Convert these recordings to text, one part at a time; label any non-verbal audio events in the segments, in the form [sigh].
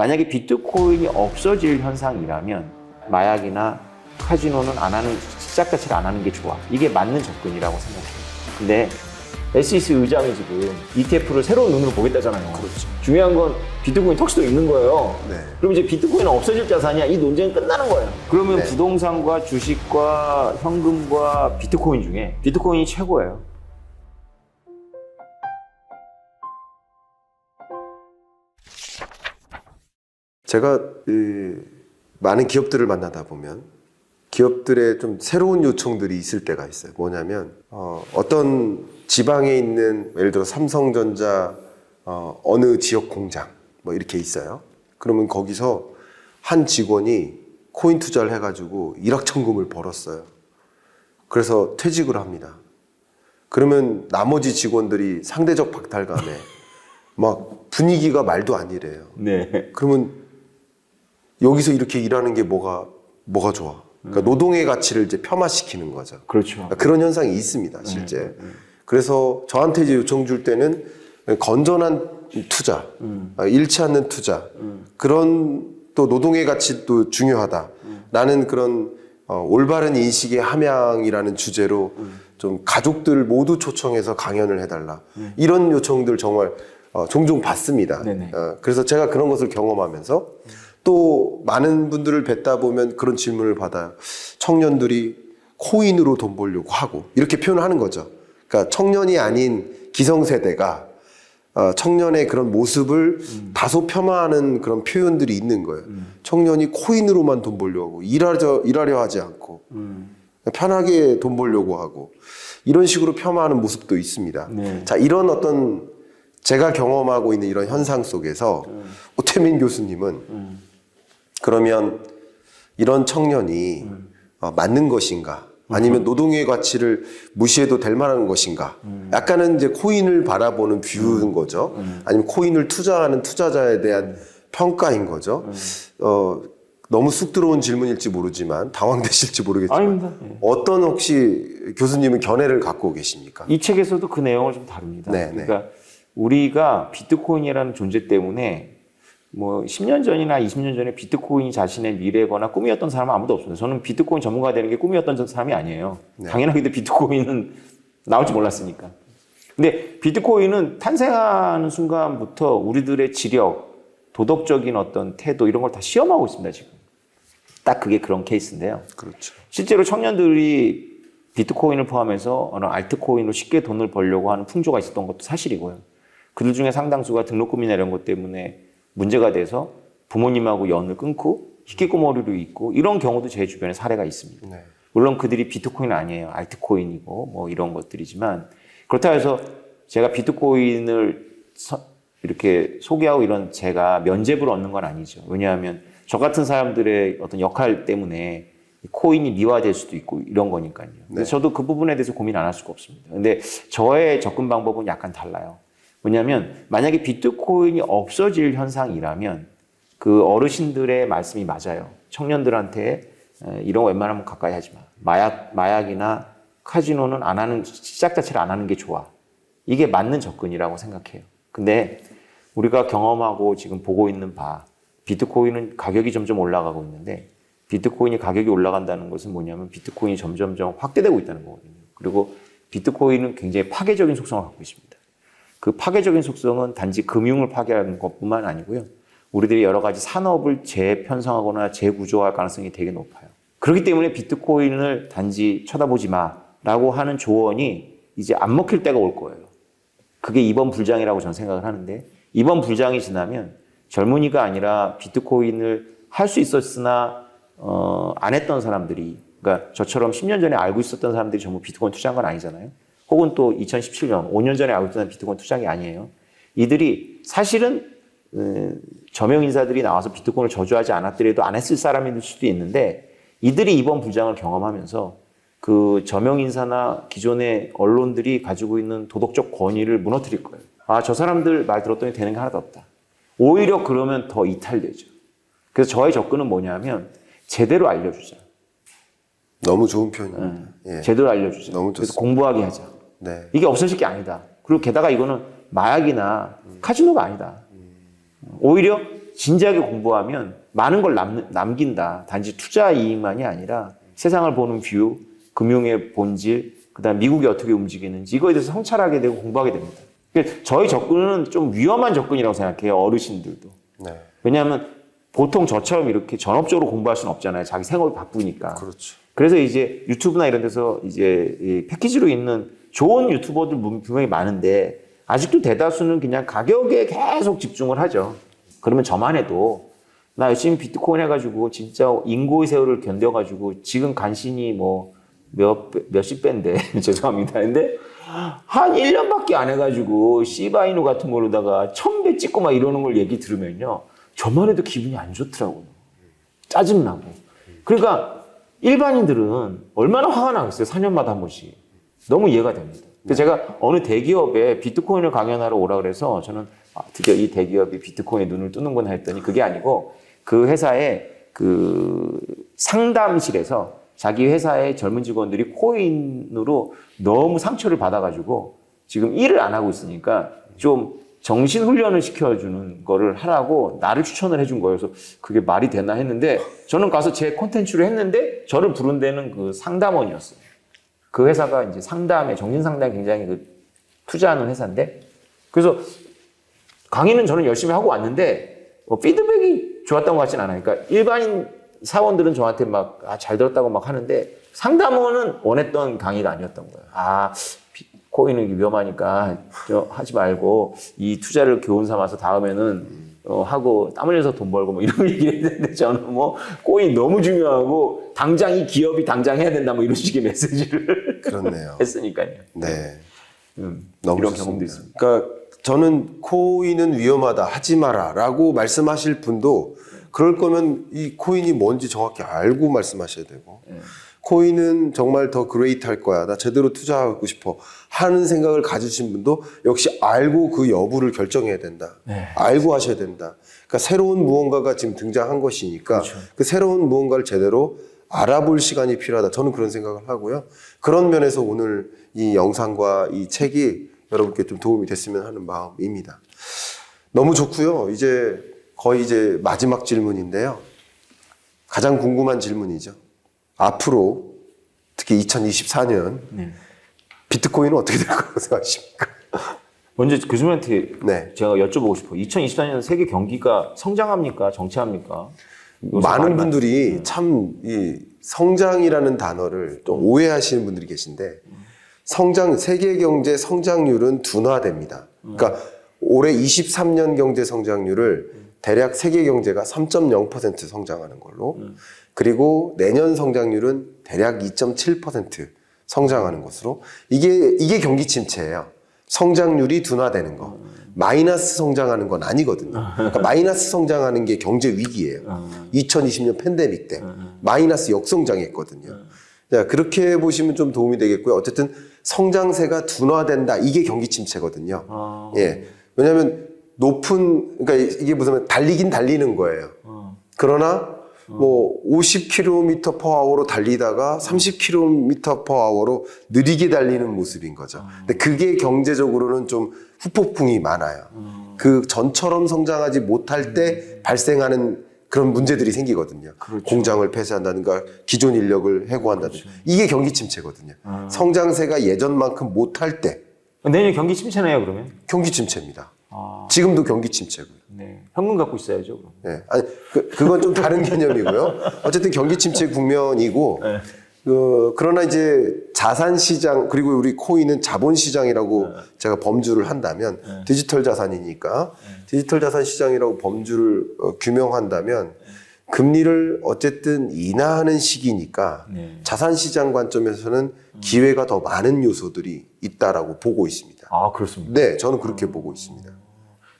만약에 비트코인이 없어질 현상이라면 마약이나 카지노는 안 하는 시작 자체를 안 하는 게 좋아. 이게 맞는 접근이라고 생각해요. 근데 SEC 의장이 지금 ETF를 새로운 눈으로 보겠다잖아요. 그렇죠. 중요한 건 비트코인 턱수도 있는 거예요. 네. 그럼 이제 비트코인은 없어질 자산이야. 이 논쟁은 끝나는 거예요. 그러면 네. 부동산과 주식과 현금과 비트코인 중에 비트코인이 최고예요. 제가 이, 많은 기업들을 만나다 보면 기업들의 좀 새로운 요청들이 있을 때가 있어요. 뭐냐면 어, 어떤 지방에 있는 예를 들어 삼성전자 어, 어느 지역 공장 뭐 이렇게 있어요. 그러면 거기서 한 직원이 코인 투자를 해가지고 일확천금을 벌었어요. 그래서 퇴직을 합니다. 그러면 나머지 직원들이 상대적 박탈감에 막 분위기가 말도 아니래요. 네. 그러면 여기서 이렇게 일하는 게 뭐가 뭐가 좋아? 그러니까 노동의 가치를 이제 겸화시키는 거죠. 그렇죠. 그러니까 그런 현상이 있습니다, 실제. 그래서 저한테 이제 요청 줄 때는 건전한 투자, 아, 잃지 않는 투자, 그런 또 노동의 가치도 중요하다. 라는 그런 어, 올바른 인식의 함양이라는 주제로 좀 가족들 모두 초청해서 강연을 해달라. 이런 요청들 정말 어, 종종 받습니다. 네네. 어, 그래서 제가 그런 것을 경험하면서 또 많은 분들을 뵙다 보면 그런 질문을 받아요. 청년들이 코인으로 돈 벌려고 하고 이렇게 표현을 하는 거죠. 그러니까 청년이 아닌 기성세대가 어, 청년의 그런 모습을 다소 폄하하는 그런 표현들이 있는 거예요. 청년이 코인으로만 돈 벌려고 하고 일하려, 일하려 하지 않고 편하게 돈 벌려고 하고 이런 식으로 폄하하는 모습도 있습니다. 네. 자 이런 어떤 제가 경험하고 있는 이런 현상 속에서 오태민 교수님은 그러면 이런 청년이 어, 맞는 것인가? 아니면 노동의 가치를 무시해도 될 만한 것인가? 약간은 이제 코인을 바라보는 뷰인 거죠. 아니면 코인을 투자하는 투자자에 대한 평가인 거죠. 어, 너무 쑥 들어온 질문일지 모르지만 당황되실지 모르겠지만 아닙니다. 예. 어떤 혹시 교수님은 견해를 갖고 계십니까? 이 책에서도 그 내용을 좀 다룹니다. 네, 네. 그러니까 우리가 비트코인이라는 존재 때문에 뭐 10년 전이나 20년 전에 비트코인이 자신의 미래거나 꿈이었던 사람은 아무도 없어요. 저는 비트코인 전문가 되는 게 꿈이었던 사람이 아니에요. 네. 당연하게도 비트코인은 나올지 몰랐으니까. 근데 비트코인은 탄생하는 순간부터 우리들의 지력, 도덕적인 어떤 태도 이런 걸 다 시험하고 있습니다, 지금. 딱 그게 그런 케이스인데요. 그렇죠. 실제로 청년들이 비트코인을 포함해서 어느 알트코인으로 쉽게 돈을 벌려고 하는 풍조가 있었던 것도 사실이고요. 그들 중에 상당수가 등록금이나 이런 것 때문에 문제가 돼서 부모님하고 연을 끊고 희귀꼬머리로 있고 이런 경우도 제 주변에 사례가 있습니다. 네. 물론 그들이 비트코인 아니에요. 알트코인이고 뭐 이런 것들이지만 그렇다 해서 제가 비트코인을 서- 이렇게 소개하고 이런 제가 면죄부를 얻는 건 아니죠. 왜냐하면 저 같은 사람들의 어떤 역할 때문에 이 코인이 미화될 수도 있고 이런 거니까요. 네. 저도 그 부분에 대해서 고민 안 할 수가 없습니다. 근데 저의 접근 방법은 약간 달라요. 왜냐하면 만약에 비트코인이 없어질 현상이라면 그 어르신들의 말씀이 맞아요. 청년들한테 에, 이런 거 웬만하면 가까이 하지 마. 마약, 마약이나 카지노는 안 하는, 시작 자체를 안 하는 게 좋아. 이게 맞는 접근이라고 생각해요. 근데 우리가 경험하고 지금 보고 있는 바, 비트코인은 가격이 점점 올라가고 있는데, 비트코인이 가격이 올라간다는 것은 뭐냐면 비트코인이 점점점 확대되고 있다는 거거든요. 그리고 비트코인은 굉장히 파괴적인 속성을 갖고 있습니다. 그 파괴적인 속성은 단지 금융을 파괴하는 것뿐만 아니고요. 우리들이 여러 가지 산업을 재편성하거나 재구조할 가능성이 되게 높아요. 그렇기 때문에 비트코인을 단지 쳐다보지 마라고 하는 조언이 이제 안 먹힐 때가 올 거예요. 그게 이번 불장이라고 저는 생각을 하는데 이번 불장이 지나면 젊은이가 아니라 비트코인을 할 수 있었으나 어, 안 했던 사람들이 그러니까 저처럼 10년 전에 알고 있었던 사람들이 전부 비트코인 투자한 건 아니잖아요. 혹은 또 2017년 5년 전에 알고 있던 비트코인 투자한 게 아니에요. 이들이 사실은 어, 저명 인사들이 나와서 비트코인을 저주하지 않았더라도 안 했을 사람일 수도 있는데 이들이 이번 불장을 경험하면서 그 저명 인사나 기존의 언론들이 가지고 있는 도덕적 권위를 무너뜨릴 거예요. 아, 저 사람들 말 들었더니 되는 게 하나도 없다. 오히려 그러면 더 이탈되죠. 그래서 저의 접근은 뭐냐면 제대로 알려주자. 너무 좋은 표현입니다. 예. 제대로 알려주자. 너무 그래서 좋습니다. 공부하게 하자. 네. 이게 없어질 게 아니다. 그리고 게다가 이거는 마약이나 카지노가 아니다. 오히려 진지하게 공부하면 많은 걸 남, 남긴다. 단지 투자 이익만이 아니라 세상을 보는 뷰, 금융의 본질, 그다음 미국이 어떻게 움직이는지 이거에 대해서 성찰하게 되고 공부하게 됩니다. 그러니까 저희 접근은 좀 위험한 접근이라고 생각해요. 어르신들도. 네. 왜냐하면 보통 저처럼 이렇게 전업적으로 공부할 수는 없잖아요. 자기 생활이 바쁘니까. 그렇죠. 그래서 이제 유튜브나 이런 데서 이제 이 패키지로 있는 좋은 유튜버들 분명히 많은데 아직도 대다수는 그냥 가격에 계속 집중을 하죠. 그러면 저만 해도 나 열심히 비트코인 해가지고 진짜 인고의 세월을 견뎌가지고 지금 간신히 뭐 몇, 몇십 배인데 [laughs] 죄송합니다. 근데 한 1년밖에 안 해가지고 시바이누 같은 걸로다가 천 배 찍고 막 이러는 걸 얘기 들으면요. 저만 해도 기분이 안 좋더라고요. 짜증나고. 그러니까 일반인들은 얼마나 화가 나겠어요. 4년마다 한 번씩. 너무 이해가 됩니다. 그래서 제가 어느 대기업에 비트코인을 강연하러 오라 그래서 저는 아, 드디어 이 대기업이 비트코인에 눈을 뜨는구나 했더니 그게 아니고 그 회사의 그 상담실에서 자기 회사의 젊은 직원들이 코인으로 너무 상처를 받아가지고 지금 일을 안 하고 있으니까 좀 정신 훈련을 시켜주는 거를 하라고 나를 추천을 해준 거예요. 그래서 그게 말이 되나 했는데 저는 가서 제 콘텐츠를 했는데 저를 부른 데는 그 상담원이었어요. 그 회사가 이제 상담에 정신 상담에 굉장히 그 투자하는 회사인데 그래서 강의는 저는 열심히 하고 왔는데 뭐 피드백이 좋았던 것 같진 않아요. 그러니까 일반인 사원들은 저한테 막 아, 잘 들었다고 막 하는데 상담원은 원했던 강의가 아니었던 거예요. 아 비트코인은 위험하니까 저 하지 말고 이 투자를 교훈 삼아서 다음에는 어, 하고 땀 흘려서 돈 벌고 뭐 이런 [laughs] 얘기를 했는데 저는 뭐 코인 너무 중요하고 당장 이 기업이 당장 해야 된다 뭐 이런 식의 메시지를 [laughs] 그렇네요. 했으니까요. 네. 음, 너무 이런 좋습니다. 경험도 있습니다. 그러니까 저는 코인은 위험하다 하지 마라라고 말씀하실 분도 그럴 거면 이 코인이 뭔지 정확히 알고 말씀하셔야 되고 네. 코인은 정말 더 그레이트 할 거야 나 제대로 투자하고 싶어 하는 생각을 가지신 분도 역시 알고 그 여부를 결정해야 된다 네. 알고 하셔야 된다 그러니까 새로운 무언가가 지금 등장한 것이니까 그 새로운 무언가를 제대로 알아볼 시간이 필요하다 저는 그런 생각을 하고요 그런 면에서 오늘 이 영상과 이 책이 여러분께 좀 도움이 됐으면 하는 마음입니다 너무 좋고요. 이제 거의 이제 마지막 질문인데요. 가장 궁금한 질문이죠. 앞으로 특히 2024년 네. 비트코인은 어떻게 될 거라고 생각하십니까? 먼저 교수님한테 네. 제가 여쭤보고 싶어요. 2024년 세계 경기가 성장합니까? 정체합니까? 많은 분들이 참이 성장이라는 단어를 좀 오해하시는 분들이 계신데 성장 세계 경제 성장률은 둔화됩니다. 그러니까 올해 23년 경제 성장률을 대략 세계 경제가 3.0% 성장하는 걸로 그리고 내년 성장률은 대략 2.7% 성장하는 것으로 이게 이게 경기 침체예요. 성장률이 둔화되는 거. 마이너스 성장하는 건 아니거든요. 그러니까 마이너스 성장하는 게 경제 위기예요. 2020년 팬데믹 때 마이너스 역성장했거든요. 자, 그렇게 보시면 좀 도움이 되겠고요. 어쨌든 성장세가 둔화된다. 이게 경기 침체거든요. 아. 예. 왜냐하면 높은 그러니까 이게 무슨 달리긴 달리는 거예요. 어. 그러나 뭐 50km per hour로 달리다가 30km per hour로 느리게 달리는 모습인 거죠. 근데 그게 경제적으로는 좀 후폭풍이 많아요. 그 전처럼 성장하지 못할 때 발생하는 그런 문제들이 생기거든요. 공장을 폐쇄한다든가 기존 인력을 해고한다든가 이게 경기 침체거든요. 성장세가 예전만큼 못할 때 내년 경기 침체네요, 그러면? 경기 침체입니다. 아, 지금도 경기 침체고요. 네. 현금 갖고 있어야죠, 그럼. 예. 아니, 그, 그건 좀 다른 [laughs] 개념이고요. 어쨌든 경기 침체 국면이고, 네. 그, 그러나 이제 자산 시장, 그리고 우리 코인은 자본 시장이라고 네. 제가 범주를 한다면, 디지털 자산이니까, 디지털 자산 시장이라고 범주를 어, 규명한다면, 금리를 어쨌든 인하하는 시기니까, 네. 자산 시장 관점에서는 기회가 더 많은 요소들이 있다라고 보고 있습니다. 아, 그렇습니다. 네, 저는 그렇게 보고 있습니다.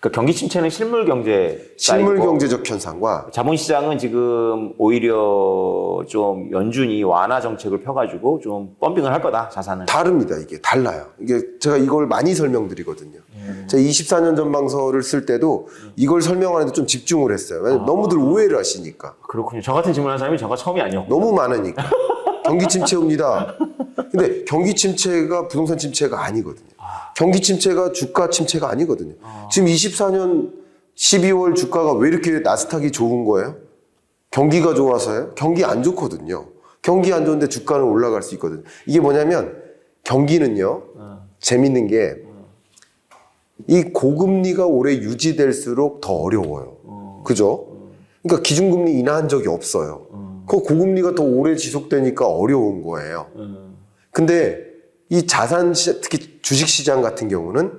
그러니까 경기 침체는 실물 경제. 실물 경제적 현상과 자본시장은 지금 오히려 좀 연준이 완화 정책을 펴가지고 좀 펌핑을 할 거다, 자산을. 다릅니다. 이게 달라요. 이게 제가 이걸 많이 설명드리거든요. 제가 24년 전망서를 쓸 때도 이걸 설명하는데 좀 집중을 했어요. 왜냐면 너무들 오해를 하시니까. 그렇군요. 저 같은 질문하는 사람이 저가 처음이 아니었고. 너무 많으니까. 경기 침체 옵니다. 근데 경기 침체가 부동산 침체가 아니거든요. 경기 침체가 주가 침체가 아니거든요. 지금 24년 12월 주가가 왜 이렇게 나스닥이 좋은 거예요? 경기가 좋아서요? 경기 안 좋거든요. 경기 안 좋은데 주가는 올라갈 수 있거든요. 이게 뭐냐면 경기는요. 재밌는 게 이 고금리가 오래 유지될수록 더 어려워요. 그죠? 그러니까 기준금리 인하한 적이 없어요. 그 고금리가 더 오래 지속되니까 어려운 거예요. 근데 이 자산 시장, 특히 주식 시장 같은 경우는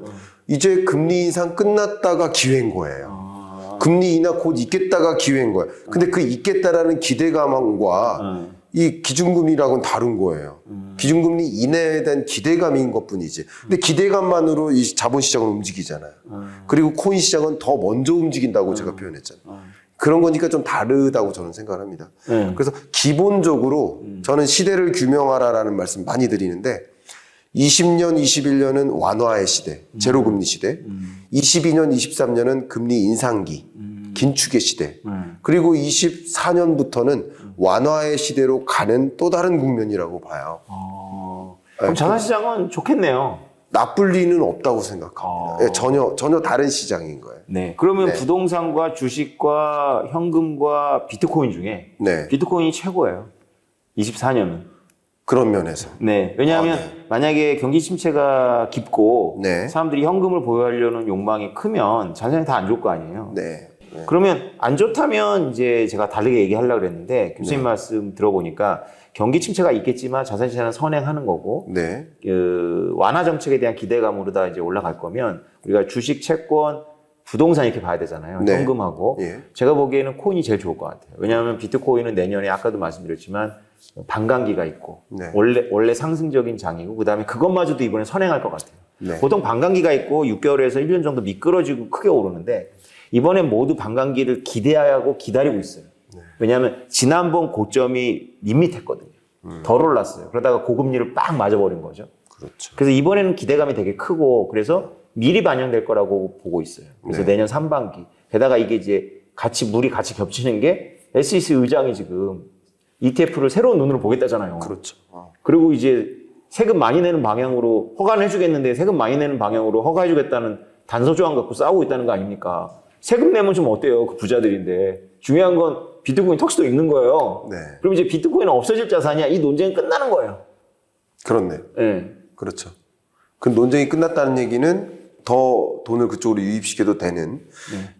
이제 금리 인상 끝났다가 기회인 거예요. 금리 인하 곧 있겠다가 기회인 거예요. 근데 그 있겠다라는 기대감과 이 기준금리랑은 다른 거예요. 기준금리 이내에 대한 기대감인 것 뿐이지. 근데 기대감만으로 이 자본시장은 움직이잖아요. 그리고 코인 시장은 더 먼저 움직인다고 제가 표현했잖아요. 그런 거니까 좀 다르다고 저는 생각을 합니다. 네. 그래서 기본적으로 저는 시대를 규명하라라는 말씀 많이 드리는데 20년, 21년은 완화의 시대, 제로금리 시대. 22년, 23년은 금리 인상기, 긴축의 시대. 그리고 24년부터는 완화의 시대로 가는 또 다른 국면이라고 봐요. 어, 그럼 자산시장은 좋겠네요. 나쁠 리는 없다고 생각합니다. 어. 예, 전혀 전혀 다른 시장인 거예요. 네. 그러면 네. 부동산과 주식과 현금과 비트코인 중에 네, 비트코인이 최고예요. 24년은. 그런 면에서. 네. 왜냐하면 아, 네. 만약에 경기 침체가 깊고 네. 사람들이 현금을 보유하려는 욕망이 크면 자산이 다 안 좋을 거 아니에요. 네, 네. 그러면 안 좋다면 이제 제가 다르게 얘기하려고 그랬는데 교수님 네. 말씀 들어보니까 경기 침체가 있겠지만 자산 시장은 선행하는 거고 네, 그 완화 정책에 대한 기대감으로 다 이제 올라갈 거면 우리가 주식, 채권, 부동산 이렇게 봐야 되잖아요. 네. 현금하고 예. 제가 보기에는 코인이 제일 좋을 것 같아요. 왜냐하면 비트코인은 내년에 아까도 말씀드렸지만 반감기가 있고 네. 원래 원래 상승적인 장이고 그다음에 그것마저도 이번에 선행할 것 같아요. 네. 보통 반감기가 있고 6개월에서 1년 정도 미끄러지고 크게 오르는데 이번엔 모두 반감기를 기대하고 기다리고 있어요. 네. 왜냐하면 지난번 고점이 밋밋했거든요. 음. 덜 올랐어요. 그러다가 고금리를 빡 맞아버린 거죠. 그렇죠. 그래서 이번에는 기대감이 되게 크고 그래서 미리 반영될 거라고 보고 있어요. 그래서 네. 내년 상반기. 게다가 이게 이제 같이 물이 같이 겹치는 게 SEC 의장이 지금 ETF를 새로운 눈으로 보겠다잖아요. 그렇죠. 어. 그리고 이제 세금 많이 내는 방향으로 허가는 해주겠는데 세금 많이 내는 방향으로 허가해주겠다는 단서 조항 갖고 싸우고 있다는 거 아닙니까? 세금 내면 좀 어때요? 그 부자들인데 중요한 건 비트코인 턱수도 있는 거예요. 네, 그럼 이제 비트코인은 없어질 자산이야. 이 논쟁은 끝나는 거예요. 그렇네요. 예. 그렇죠. 그 논쟁이 끝났다는 얘기는 더 돈을 그쪽으로 유입시켜도 되는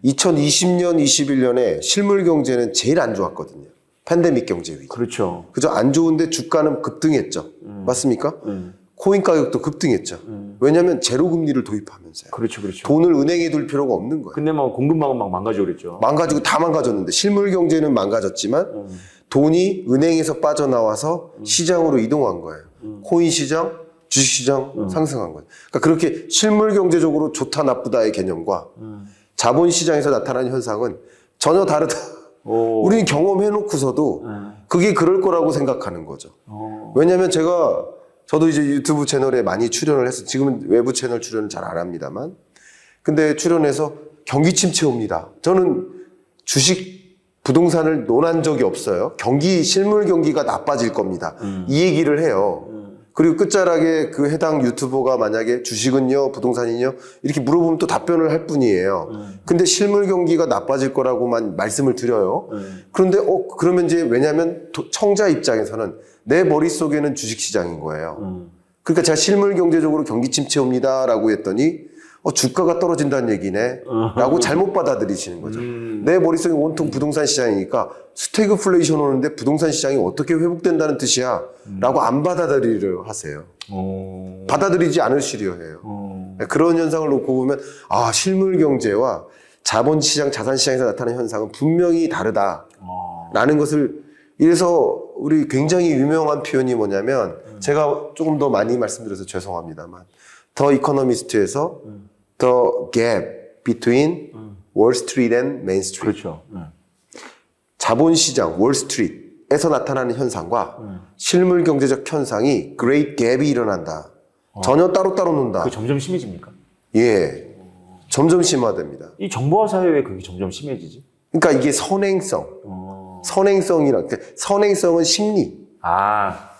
2020년, 21년에 실물 경제는 제일 안 좋았거든요. 팬데믹 경제 위기. 그렇죠. 그죠? 안 좋은데 주가는 급등했죠. 맞습니까? 음. 코인 가격도 급등했죠. 왜냐하면 제로 금리를 도입하면서요. 그렇죠, 그렇죠. 돈을 은행에 둘 필요가 없는 거예요. 근데 막 공급망은 막 망가져 그랬죠. 망가지고 다 망가졌는데 실물 경제는 망가졌지만 음. 돈이 은행에서 빠져나와서 시장으로 이동한 거예요. 음. 코인 시장, 주식 시장 상승한 거예요. 그러니까 그렇게 실물 경제적으로 좋다 나쁘다의 개념과 음. 자본 시장에서 나타나는 현상은 전혀 다르다. 오. 우리는 경험해 놓고서도 음. 그게 그럴 거라고 생각하는 거죠. 어. 왜냐하면 제가 저도 이제 유튜브 채널에 많이 출연을 해서 지금은 외부 채널 출연을 잘 안 합니다만 근데 출연해서 경기 침체 옵니다. 저는 주식 부동산을 논한 적이 없어요. 경기 실물 경기가 나빠질 겁니다. 이 얘기를 해요. 그리고 끝자락에 그 해당 유튜버가 만약에 주식은요, 부동산이요 이렇게 물어보면 또 답변을 할 뿐이에요. 근데 실물 경기가 나빠질 거라고만 말씀을 드려요. 음. 그런데 어 그러면 이제 왜냐하면 도- 청자 입장에서는 내 머릿 속에는 주식 시장인 거예요. 음. 그러니까 제가 실물 경제적으로 경기 침체 옵니다라고 했더니 어 주가가 떨어진다는 얘기네 라고 잘못 받아들이시는 거죠. 음. 내 머릿속에 온통 부동산 시장이니까 스태그플레이션 오는데 부동산 시장이 어떻게 회복된다는 뜻이야? 라고 안 받아들이려 하세요. 오. 받아들이지 않으시려 해요. 어. 그런 현상을 놓고 보면 아 실물 경제와 자본시장, 자산시장에서 나타나는 현상은 분명히 다르다. 어. 라는 것을 이래서 우리 굉장히 유명한 표현이 뭐냐면 제가 조금 더 많이 말씀드려서 죄송합니다만 더 이코노미스트에서 the gap between Wall Street and Main Street 그렇죠. 네. 자본시장 월스트리트에서 나타나는 현상과 실물 경제적 현상이 great gap이 일어난다. 전혀 따로따로 논다. 그 점점 심해집니까? 예. 점점 심화됩니다. 이 정보화 사회에 그게 점점 심해지지? 그러니까 이게 선행성. 어. 선행성이란, 그러니까 선행성은 심리. 아,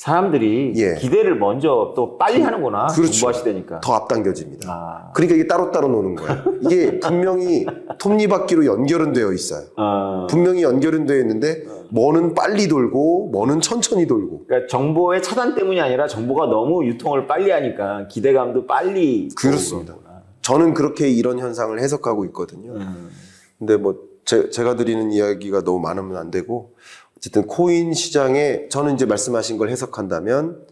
사람들이 예. 기대를 먼저 또 빨리 하는구나. 그렇죠. 공부하시다니까. 더 앞당겨집니다. 아. 그러니까 이게 따로따로 노는 거예요. 이게 [laughs] 분명히 톱니바퀴로 연결은 되어 있어요. 어, 분명히 연결은 되어 있는데 뭐는 빨리 돌고 뭐는 천천히 돌고 그러니까 정보의 차단 때문이 아니라 정보가 너무 유통을 빨리 하니까 기대감도 빨리 그렇습니다. 저는 그렇게 이런 현상을 해석하고 있거든요. 음. 근데 뭐 제, 가 드리는 이야기가 너무 많으면 안 되고 어쨌든 코인 시장에 저는 이제 말씀하신 걸 해석한다면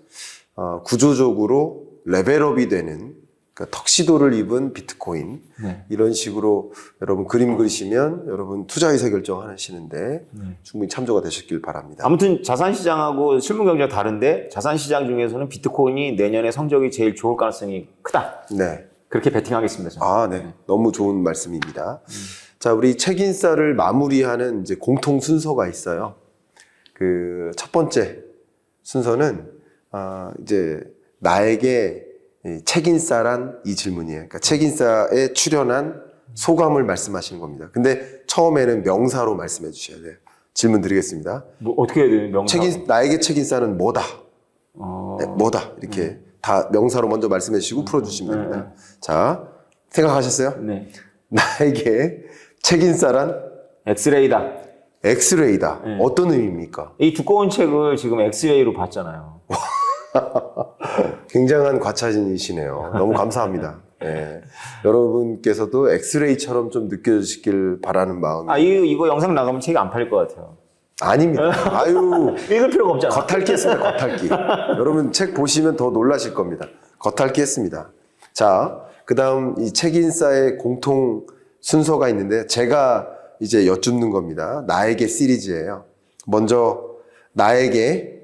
어, 구조적으로 레벨업이 되는 그러니까 턱시도를 입은 비트코인 네. 이런 식으로 여러분 그림 그리시면 여러분 투자 의사 결정하시는데 충분히 참조가 되셨길 바랍니다. 아무튼 자산 시장하고 실물 경제가 다른데 자산 시장 중에서는 비트코인이 내년에 성적이 제일 좋을 가능성이 크다. 네. 그렇게 베팅하겠습니다. 저는. 아, 네. 너무 좋은 말씀입니다. 자, 우리 책인사를 마무리하는 이제 공통 순서가 있어요. 그 첫 번째 순서는 아, 이제 나에게 이 책인사란 이 질문이에요. 그러니까 책인사에 출연한 소감을 말씀하시는 겁니다. 근데 처음에는 명사로 말씀해 주셔야 돼요. 질문 드리겠습니다. 뭐 어떻게 해야 되는 명사? 책인 나에게 책인사는 뭐다? 어, 네, 뭐다? 이렇게 다 명사로 먼저 말씀해 주시고 풀어 주시면 됩니다. 자, 생각하셨어요? 네. 나에게 책인사란 엑스레이다. 엑스레이다. 어떤 의미입니까? 이 두꺼운 책을 지금 엑스레이로 봤잖아요. [laughs] 굉장한 과찬이시네요. 너무 감사합니다. [laughs] 예. 여러분께서도 엑스레이처럼 좀 느껴지시길 바라는 마음이 아, 이, 이거 영상 나가면 책이 안 팔릴 것 같아요. 아닙니다. [laughs] 아유, 읽을 필요가 없잖아. 겉핥기 했습니다. 겉핥기. 여러분 책 보시면 더 놀라실 겁니다. 겉핥기 했습니다. 자, 그 다음 이 책인사의 공통 순서가 있는데 제가 이제 여쭙는 겁니다. 나에게 시리즈예요. 먼저 나에게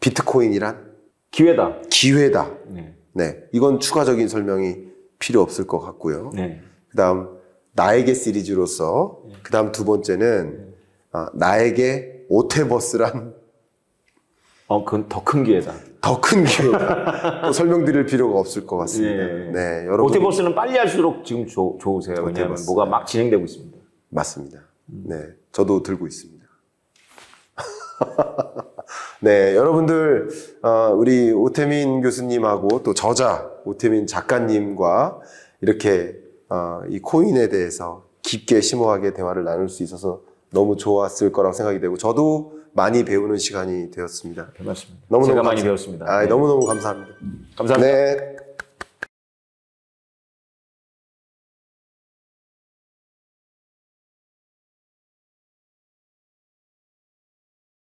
비트코인이란 기회다. 기회다. 네. 네, 이건 추가적인 설명이 필요 없을 것 같고요. 네. 그 다음, 나에게 시리즈로서, 그 다음 두 번째는, 아, 나에게 오테버스란 어, 그건 더 큰 기회다. 더 큰 기회다. 또 설명드릴 필요가 없을 것 같습니다. 네. 네, 여러분. 오테버스는 빨리 할수록 지금 좋, 좋으세요. 왜냐하면 오테버스. 뭐가 막 진행되고 있습니다. 맞습니다. 네, 저도 들고 있습니다. [laughs] 네, 여러분들, 어, 우리 오태민 교수님하고 또 저자 오태민 작가님과 이렇게 어, 이 코인에 대해서 깊게 심오하게 대화를 나눌 수 있어서 너무 좋았을 거라고 생각이 되고 저도 많이 배우는 시간이 되었습니다. 별 말씀입니다. 너무너무 제가 많이 감사- 배웠습니다. 아, 네. 너무너무 감사합니다. 감사합니다. 네.